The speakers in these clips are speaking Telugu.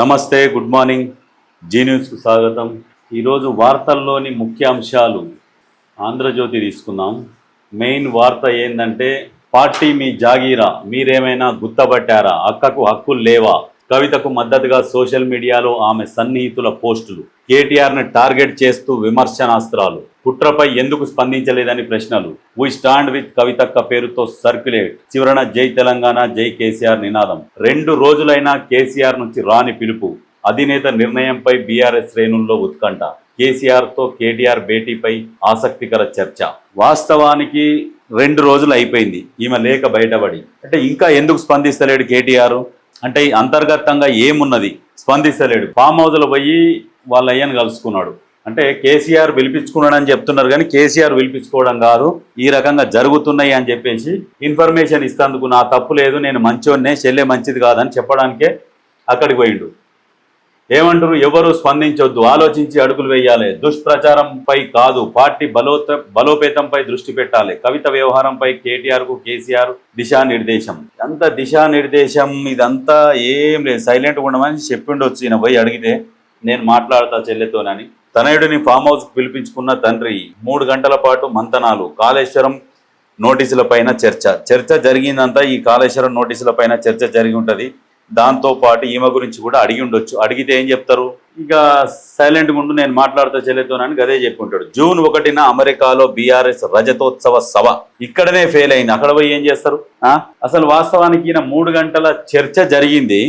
నమస్తే గుడ్ మార్నింగ్. జీ న్యూస్కు స్వాగతం. ఈరోజు వార్తల్లోని ముఖ్య అంశాలు ఆంధ్రజ్యోతి తీసుకుందాం. మెయిన్ వార్త ఏంటంటే పార్టీ మీ జాగీరా మీరేమైనా గుర్తపట్టారా అక్కకు హక్కులు లేవా? కవితకు మద్దతుగా సోషల్ మీడియాలో ఆమె సన్నిహితుల పోస్టులు. కేటీఆర్ని టార్గెట్ చేస్తూ విమర్శనాస్త్రాలు. కుట్రపై ఎందుకు స్పందించలేదని ప్రశ్నలు. వీ స్టాండ్ విత్ కవితక్క పేరుతో సర్క్యులేట్ చివరన జై తెలంగాణ జై కేసీఆర్ నినాదం. రెండు రోజులైనా కేసీఆర్ నుంచి రాని పిలుపు. అధినేత నిర్ణయంపై బీఆర్ఎస్ శ్రేణుల్లో ఉత్కంఠ. కేసీఆర్తో కేటీఆర్ భేటీపై ఆసక్తికర చర్చ. వాస్తవానికి రెండు రోజులు అయిపోయింది. ఈమె లేక బయటపడి. అంటే ఇంకా ఎందుకు స్పందిస్తలేడు కేటీఆర్? అంటే అంతర్గతంగా ఏమున్నది? స్పందిస్తలేడు. ఫామ్ హౌస్లో పోయి వాళ్ళ అయ్యను కలుసుకున్నాడు. అంటే కేసీఆర్ పిలిపించుకున్నాడని చెప్తున్నారు కానీ కేసీఆర్ పిలిపించుకోవడం కాదు. ఈ రకంగా జరుగుతున్నాయి అని చెప్పేసి ఇన్ఫర్మేషన్ ఇస్తందుకు నా తప్పు లేదు నేను మంచోన్నే చెల్లె మంచిది కాదని చెప్పడానికే అక్కడికి పోయిండు. ఏమంటారు ఎవరు స్పందించొద్దు ఆలోచించి అడుగులు వేయాలి. దుష్ప్రచారంపై కాదు పార్టీ బలోత బలోపేతంపై దృష్టి పెట్టాలి. కవిత వ్యవహారంపై కేటీఆర్కు కేసీఆర్ దిశానిర్దేశం. అంత దిశానిర్దేశం? ఇదంతా ఏం లేదు. సైలెంట్గా ఉండమని చెప్పిండొచ్చు ఈయన పోయి అడిగితే నేను మాట్లాడతా చెల్లెతోనని. తనయుడిని ఫామ్ హౌస్ పిలిపించుకున్న తండ్రి మూడు గంటల పాటు మంతనాలు కాళేశ్వరం నోటీసుల పైన చర్చ. చర్చ జరిగిందంతా ఈ కాళేశ్వరం నోటీసుల పైన చర్చ జరిగి ఉంటుంది. దాంతో పాటు ఈమె గురించి కూడా అడిగి ఉండొచ్చు. అడిగితే ఏం చెప్తారు? ఇక సైలెంట్ ఉండు నేను మాట్లాడుతూ చెల్లెతోనని గదే చెప్పుకుంటాడు. జూన్ ఒకటిన అమెరికాలో బీఆర్ఎస్ రజతోత్సవ సభ. ఇక్కడనే ఫెయిల్ అయింది. అక్కడ పోయి ఏం చేస్తారు? అసలు వాస్తవానికి ఈయన మూడు గంటల చర్చ జరిగింది.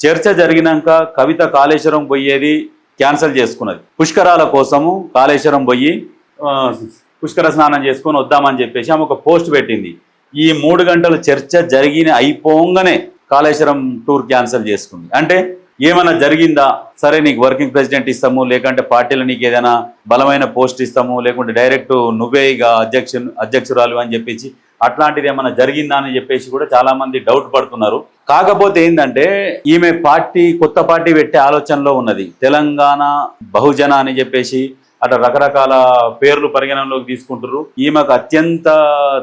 చర్చ జరిగినాక కవిత కాళేశ్వరం పోయేది క్యాన్సిల్ చేసుకున్నది. పుష్కరాల కోసము కాళేశ్వరం పోయి పుష్కర స్నానం చేసుకొని వద్దామని చెప్పేసి ఆమె ఒక పోస్ట్ పెట్టింది. ఈ మూడు గంటల చర్చ జరిగిన అయిపోగానే కాళేశ్వరం టూర్ క్యాన్సిల్ చేసుకుంది. అంటే ఏమైనా జరిగిందా? సరే నీకు వర్కింగ్ ప్రెసిడెంట్ ఇస్తాము లేకంటే పార్టీలో నీకు ఏదైనా బలమైన పోస్ట్ ఇస్తాము లేకుంటే డైరెక్ట్ నువ్వే ఇక అధ్యక్ష అధ్యక్షురాలు అని చెప్పేసి అట్లాంటిది ఏమైనా జరిగిందా అని చెప్పేసి కూడా చాలా మంది డౌట్ పడుతున్నారు. కాకపోతే ఏంటంటే ఈమె పార్టీ కొత్త పార్టీ పెట్టే ఆలోచనలో ఉన్నది. తెలంగాణ బహుజన అని చెప్పేసి అట్లా రకరకాల పేర్లు పరిగణనలోకి తీసుకుంటారు ఈమెకు అత్యంత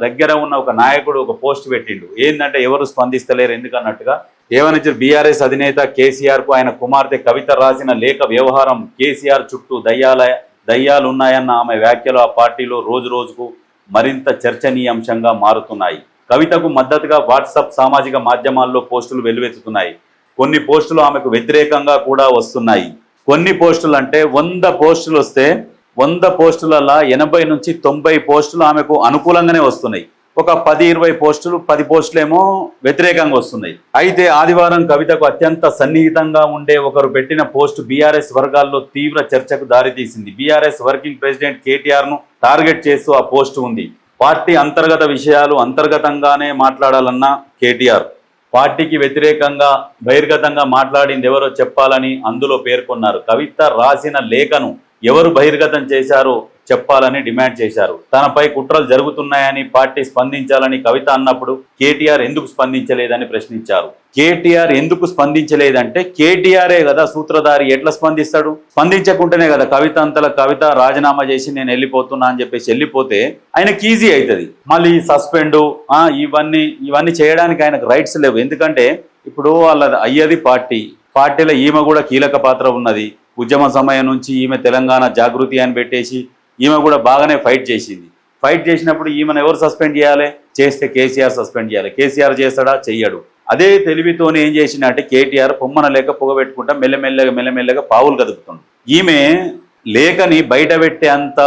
దగ్గర ఉన్న ఒక నాయకుడు ఒక పోస్ట్ పెట్టిండు. ఏంటంటే ఎవరు స్పందిస్తలేరు ఎందుకన్నట్టుగా. ఏమనిచ్చారు బీఆర్ఎస్ అధినేత కేసీఆర్కు ఆయన కుమార్తె కవిత రాసిన లేఖ వ్యవహారం కేసీఆర్ చుట్టూ దయ్యాల దయ్యాలు ఉన్నాయన్న ఆమె వ్యాఖ్యలు ఆ పార్టీలో రోజు రోజుకు మరింత చర్చనీయాంశంగా మారుతున్నాయి. కవితకు మద్దతుగా వాట్సాప్ సామాజిక మాధ్యమాల్లో పోస్టులు వెల్లువెత్తుతున్నాయి. కొన్ని పోస్టులు ఆమెకు వ్యతిరేకంగా కూడా వస్తున్నాయి. కొన్ని పోస్టులు అంటే వంద పోస్టులు వస్తే వంద పోస్టులలో ఎనభై నుంచి తొంభై పోస్టులు ఆమెకు అనుకూలంగానే వస్తున్నాయి. ఒక పది ఇరవై పోస్టులు పది పోస్టులేమో వ్యతిరేకంగా వస్తున్నాయి. అయితే ఆదివారం కవితకు అత్యంత సన్నిహితంగా ఉండే ఒకరు పెట్టిన పోస్ట్ బీఆర్ఎస్ వర్గాల్లో తీవ్ర చర్చకు దారితీసింది. బీఆర్ఎస్ వర్కింగ్ ప్రెసిడెంట్ కేటీఆర్ను టార్గెట్ చేస్తూ ఆ పోస్ట్ ఉంది. పార్టీ అంతర్గత విషయాలు అంతర్గతంగానే మాట్లాడాలన్న కేటీఆర్. పార్టీకి వ్యతిరేకంగా బహిర్గతంగా మాట్లాడింది ఎవరో చెప్పాలని అందులో పేర్కొన్నారు. కవిత రాసిన లేఖను ఎవరు బహిర్గతం చేశారో చెప్పాలని డిమాండ్ చేశారు. తనపై కుట్రలు జరుగుతున్నాయని పార్టీ స్పందించాలని కవిత అన్నప్పుడు కేటీఆర్ ఎందుకు స్పందించలేదని ప్రశ్నించారు. కేటీఆర్ ఎందుకు స్పందించలేదంటే కేటీఆరే కదా సూత్రధారి ఎట్లా స్పందిస్తాడు? స్పందించకుంటేనే కదా కవిత అంతల కవిత రాజీనామా చేసి నేను వెళ్ళిపోతున్నా అని చెప్పేసి వెళ్ళిపోతే ఆయనకి ఈజీ అవుతుంది. మళ్ళీ సస్పెండ్ ఇవన్నీ ఇవన్నీ చేయడానికి ఆయనకు రైట్స్ లేవు. ఎందుకంటే ఇప్పుడు వాళ్ళ అయ్యది పార్టీ. పార్టీలో ఈమె కూడా కీలక పాత్ర ఉన్నది. ఉద్యమ సమయం నుంచి ఈమె తెలంగాణ జాగృతి అని పెట్టేసి ఈమె కూడా బాగానే ఫైట్ చేసింది. ఫైట్ చేసినప్పుడు ఈమెను ఎవరు సస్పెండ్ చేయాలి? చేస్తే కేసీఆర్ సస్పెండ్ చేయాలి. కేసీఆర్ చేస్తాడా? చెయ్యడు. అదే తెలివితోనే ఏం చేసిందంటే కేటీఆర్ పొమ్మన లేక పొగబెట్టుకుంటా మెల్లమెల్లగా మెల్లమెల్లగా పావులు కదుపుతుంది ఈమె లేఖని బయట పెట్టే అంత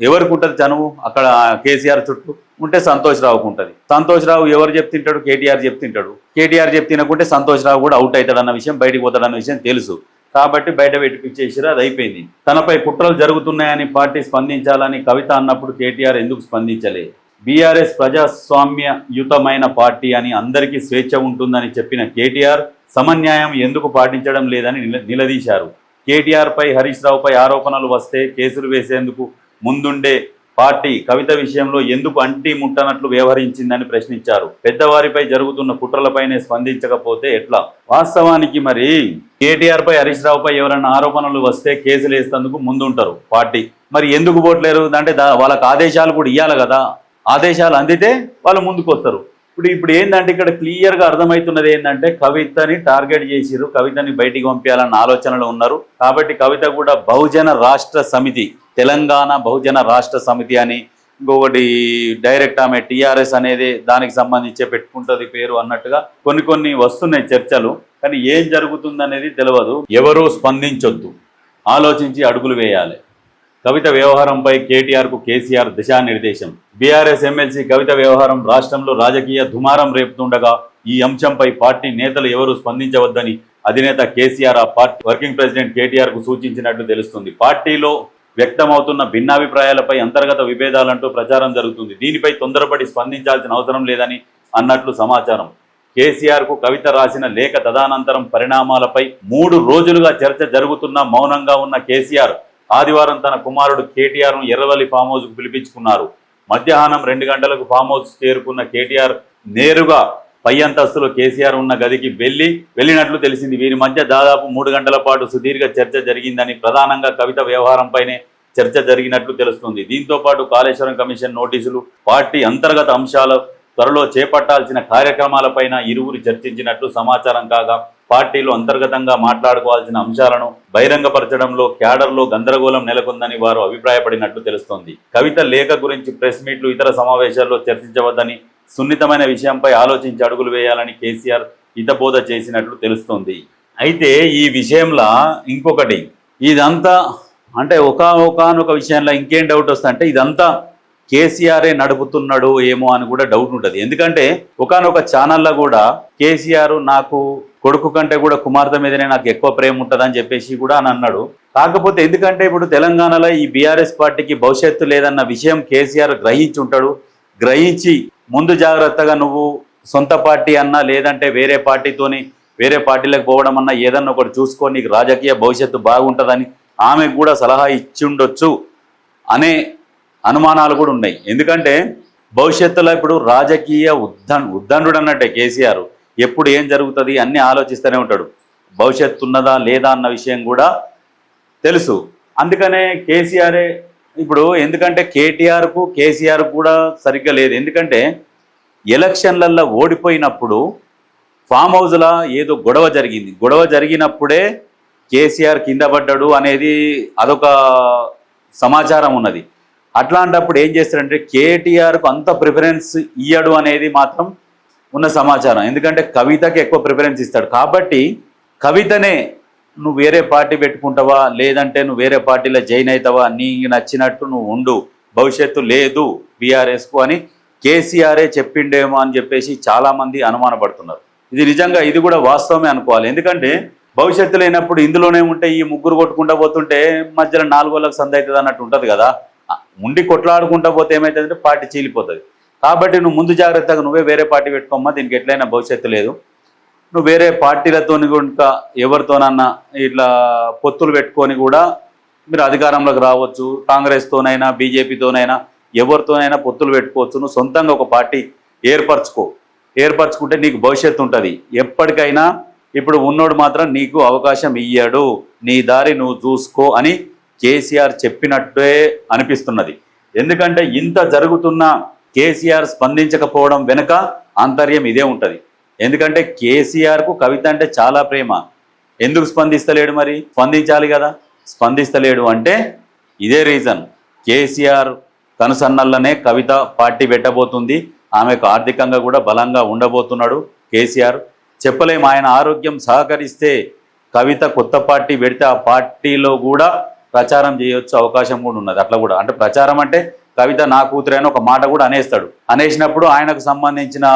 ఎవరికి ఉంటుంది చనువు? అక్కడ కేసీఆర్ చుట్టూ ఉంటే సంతోష్ రావుకు ఉంటుంది. సంతోష్ రావు ఎవరు చెప్తుంటాడు? కేటీఆర్ చెప్తుంటాడు. కేటీఆర్ చెప్తినకుంటే సంతోష్ రావు కూడా అవుట్ అవుతాడన్న విషయం బయటకు పోతాడన్న విషయం తెలుసు. కాబట్టి బయట పెట్టిపించేసిరు అది అయిపోయింది. తనపై కుట్రలు జరుగుతున్నాయని పార్టీ స్పందించాలని కవిత అన్నప్పుడు కేటీఆర్ ఎందుకు స్పందించలే? బీఆర్ఎస్ ప్రజాస్వామ్యయుతమైన పార్టీ అని అందరికీ స్వేచ్ఛ ఉంటుందని చెప్పిన కేటీఆర్ సమన్యాయం ఎందుకు పాటించడం లేదని నిల- నిలదీశారు. కేటీఆర్పై హరీష్ రావుపై ఆరోపణలు వస్తే కేసులు వేసేందుకు ముందుండే పార్టీ కవిత విషయంలో ఎందుకు అంటి ముట్టనట్లు వ్యవహరించిందని ప్రశ్నించారు. పెద్దవారిపై జరుగుతున్న కుట్రలపైనే స్పందించకపోతే ఎట్లా? వాస్తవానికి మరి కేటీఆర్ పై హరీష్ రావుపై ఎవరైనా ఆరోపణలు వస్తే కేసులు వేసేందుకు ముందుంటారు పార్టీ. మరి ఎందుకు పోట్లేరు అంటే దా- వాళ్ళకి ఆదేశాలు కూడా ఇవ్వాలి కదా. ఆదేశాలు అందితే వాళ్ళు ముందుకు వస్తారు ఇప్పుడు ఇప్పుడు ఏంటంటే ఇక్కడ క్లియర్గా అర్థమవుతున్నది ఏంటంటే కవితని టార్గెట్ చేసిరు కవితని బయటికి పంపించాలన్న ఆలోచనలో ఉన్నారు. కాబట్టి కవిత కూడా బహుజన రాష్ట్ర సమితి తెలంగాణ బహుజన రాష్ట్ర సమితి అని ఇంకొకటి డైరెక్ట్ ఆమె టిఆర్ఎస్ అనేది దానికి సంబంధించే పెట్టుకుంటుంది పేరు అన్నట్టుగా కొన్ని కొన్ని వస్తున్నాయి చర్చలు. కానీ ఏం జరుగుతుందనేది తెలియదు ఎవరూ స్పందించొద్దు. ఆలోచించి అడుగులు వేయాలి. కవిత వ్యవహారంపై కేటీఆర్కు కేసీఆర్ దిశానిర్దేశం. బీఆర్ఎస్ ఎమ్మెల్సీ కవిత వ్యవహారం రాష్ట్రంలో రాజకీయ దుమారం రేపుతుండగా ఈ అంశంపై పార్టీ నేతలు ఎవరూ స్పందించవద్దని అధినేత కేసీఆర్ ఆ పార్టీ వర్కింగ్ ప్రెసిడెంట్ కేటీఆర్కు సూచించినట్లు తెలుస్తుంది. పార్టీలో వ్యక్తమవుతున్న భిన్నాభిప్రాయాలపై అంతర్గత విభేదాలంటూ ప్రచారం జరుగుతుంది. దీనిపై తొందరపడి స్పందించాల్సిన అవసరం లేదని అన్నట్లు సమాచారం. కేసీఆర్కు కవిత రాసిన లేఖ తదానంతరం పరిణామాలపై మూడు రోజులుగా చర్చ జరుగుతున్న మౌనంగా ఉన్న కేసీఆర్ ఆదివారం తన కుమారుడు కేటీఆర్ను ఎర్రవల్లి ఫామ్ హౌస్కు పిలిపించుకున్నారు. మధ్యాహ్నం రెండు గంటలకు ఫామ్ హౌస్ చేరుకున్న కేటీఆర్ నేరుగా పై అంతస్తులో కేసీఆర్ ఉన్న గదికి వెళ్ళి వెళ్ళినట్లు తెలిసింది. వీరి మధ్య దాదాపు మూడు గంటల పాటు సుదీర్ఘ చర్చ జరిగిందని ప్రధానంగా కవిత వ్యవహారంపైనే చర్చ జరిగినట్లు తెలుస్తుంది. దీంతో పాటు కాళేశ్వరం కమిషన్ నోటీసులు పార్టీ అంతర్గత అంశాలు త్వరలో చేపట్టాల్సిన కార్యక్రమాలపైన ఇరువురు చర్చించినట్లు సమాచారం కాగా పార్టీలు అంతర్గతంగా మాట్లాడుకోవాల్సిన అంశాలను బహిరంగపరచడంలో క్యాడర్లో గందరగోళం నెలకొందని వారు అభిప్రాయపడినట్లు తెలుస్తోంది. కవిత లేఖ గురించి ప్రెస్ మీట్లు ఇతర సమావేశాల్లో చర్చించవద్దని సున్నితమైన విషయంపై ఆలోచించి అడుగులు వేయాలని కేసీఆర్ హితబోధ చేసినట్లు తెలుస్తోంది. అయితే ఈ విషయంలో ఇంకొకటి ఇదంతా అంటే ఒకనొక విషయంలో ఇంకేం డౌట్ వస్తుందంటే ఇదంతా కేసీఆరే నడుపుతున్నాడు ఏమో అని కూడా డౌట్ ఉంటుంది. ఎందుకంటే ఒకనొక ఛానల్లో కూడా కేసీఆర్ నాకు కొడుకు కంటే కూడా కుమార్తె మీదనే నాకు ఎక్కువ ప్రేమ ఉంటుందని చెప్పేసి కూడా అని అన్నాడు. కాకపోతే ఎందుకంటే ఇప్పుడు తెలంగాణలో ఈ బీఆర్ఎస్ పార్టీకి భవిష్యత్తు లేదన్న విషయం కేసీఆర్ గ్రహించి ఉంటాడు. గ్రహించి ముందు జాగ్రత్తగా నువ్వు సొంత పార్టీ అన్నా లేదంటే వేరే పార్టీతోని వేరే పార్టీలకు పోవడం అన్నా ఏదన్నా ఒకటి చూసుకొని నీకు రాజకీయ భవిష్యత్తు బాగుంటుందని ఆమెకు కూడా సలహా ఇచ్చి ఉండొచ్చు అనే అనుమానాలు కూడా ఉన్నాయి. ఎందుకంటే భవిష్యత్తులో ఇప్పుడు రాజకీయ ఉద్దం ఉద్దండు అన్నట్టే కేసీఆర్. ఎప్పుడు ఏం జరుగుతుంది అన్నీ ఆలోచిస్తూనే ఉంటాడు. భవిష్యత్తు ఉన్నదా లేదా అన్న విషయం కూడా తెలుసు. అందుకనే కేసీఆరే ఇప్పుడు ఎందుకంటే కేటీఆర్కు కేసీఆర్ కూడా సరిగ్గా లేదు. ఎందుకంటే ఎలక్షన్లల్లో ఓడిపోయినప్పుడు ఫామ్ హౌస్లో ఏదో గొడవ జరిగింది. గొడవ జరిగినప్పుడే కేసీఆర్ కింద పడ్డాడు అనేది అదొక సమాచారం ఉన్నది. అట్లాంటప్పుడు ఏం చేస్తారంటే కేటీఆర్కు అంత ప్రిఫరెన్స్ ఇయ్యడు అనేది మాత్రం ఉన్న సమాచారం. ఎందుకంటే కవితకి ఎక్కువ ప్రిఫరెన్స్ ఇస్తాడు. కాబట్టి కవితనే నువ్వు వేరే పార్టీ పెట్టుకుంటావా? లేదంటే నువ్వు వేరే పార్టీలో జాయిన్ అవుతావా? నీకు నచ్చినట్టు నువ్వు ఉండు. భవిష్యత్తు లేదు బీఆర్ఎస్కు అని కేసీఆరే చెప్పిండేమో అని చెప్పేసి చాలామంది అనుమానపడుతున్నారు. ఇది నిజంగా ఇది కూడా వాస్తవమే అనుకోవాలి. ఎందుకంటే భవిష్యత్తు లేనప్పుడు ఇందులోనే ఉంటే ఈ ముగ్గురు కొట్టుకుంటా పోతుంటే మధ్యలో నాలుగోళ్ళకి సంద అవుతుంది అన్నట్టు ఉంటుంది కదా. ఉండి కొట్లాడుకుంటా పోతే ఏమవుతుందంటే పార్టీ చీలిపోతుంది. కాబట్టి నువ్వు ముందు జాగ్రత్తగా నువ్వే వేరే పార్టీ పెట్టుకోమ్మా దీనికి ఎట్లయినా భవిష్యత్తు లేదు. నువ్వు వేరే పార్టీలతో ఇంకా ఎవరితోనన్నా ఇట్లా పొత్తులు పెట్టుకొని కూడా మీరు అధికారంలోకి రావచ్చు కాంగ్రెస్తోనైనా బీజేపీతోనైనా ఎవరితోనైనా పొత్తులు పెట్టుకోవచ్చు. నువ్వు సొంతంగా ఒక పార్టీ ఏర్పరచుకో. ఏర్పరచుకుంటే నీకు భవిష్యత్తు ఉంటుంది. ఎప్పటికైనా ఇప్పుడు ఉన్నోడు మాత్రం నీకు అవకాశం ఇయ్యాడు. నీ దారి నువ్వు చూసుకో అని కేసీఆర్ చెప్పినట్టే అనిపిస్తున్నది. ఎందుకంటే ఇంత జరుగుతున్న కేసీఆర్ స్పందించకపోవడం వెనుక ఆంతర్యం ఇదే ఉంటుంది. ఎందుకంటే కేసీఆర్కు కవిత అంటే చాలా ప్రేమ. ఎందుకు స్పందిస్తలేడు మరి? స్పందించాలి కదా. స్పందిస్తలేడు అంటే ఇదే రీజన్. కేసీఆర్ కనుసన్నల్లోనే కవిత పార్టీ పెట్టబోతుంది. ఆమెకు ఆర్థికంగా కూడా బలంగా ఉండబోతున్నాడు కేసీఆర్. చెప్పలేం ఆయన ఆరోగ్యం సహకరిస్తే కవిత కొత్త పార్టీ పెడితే ఆ పార్టీలో కూడా ప్రచారం చేయొచ్చు అవకాశం కూడా ఉన్నది. అట్లా కూడా. అంటే ప్రచారం అంటే కవిత నా కూతురైన ఒక మాట కూడా అనేస్తాడు. అనేసినప్పుడు ఆయనకు సంబంధించిన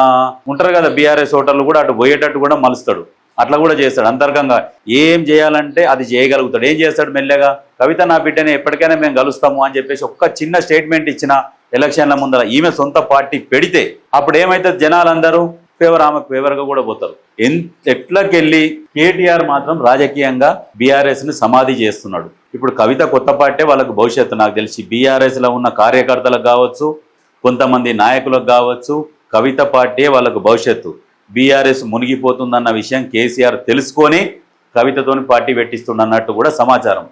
ఉంటారు కదా బీఆర్ఎస్ ఓటర్లు కూడా అటు పోయేటట్టు కూడా మలుస్తాడు. అట్లా కూడా చేస్తాడు అంతర్గంగా. ఏం చేయాలంటే అది చేయగలుగుతాడు. ఏం చేస్తాడు మెల్లగా? కవిత నా బిడ్డనే ఎప్పటికైనా మేము కలుస్తాము అని చెప్పేసి ఒక్క చిన్న స్టేట్మెంట్ ఇచ్చిన ఎలక్షన్ల ముందర ఈమె సొంత పార్టీ పెడితే అప్పుడు ఏమైతే జనాలందరూ? ఫేవర్ ఆమెకు ఫేవర్గా కూడా పోతారు. ఎన్ ఎట్లకెళ్ళి కేటీఆర్ మాత్రం రాజకీయంగా బీఆర్ఎస్ని సమాధి చేస్తున్నాడు. ఇప్పుడు కవిత కొత్త పార్టీ వాళ్ళకు భవిష్యత్తు నాకు తెలిసి. బీఆర్ఎస్లో ఉన్న కార్యకర్తలకు కావచ్చు కొంతమంది నాయకులకు కావచ్చు కవిత పార్టీ వాళ్ళకు భవిష్యత్తు. బీఆర్ఎస్ మునిగిపోతుందన్న విషయం కేసీఆర్ తెలుసుకొని కవితతోని పార్టీ పెట్టిస్తుండన్నట్టు కూడా సమాచారం.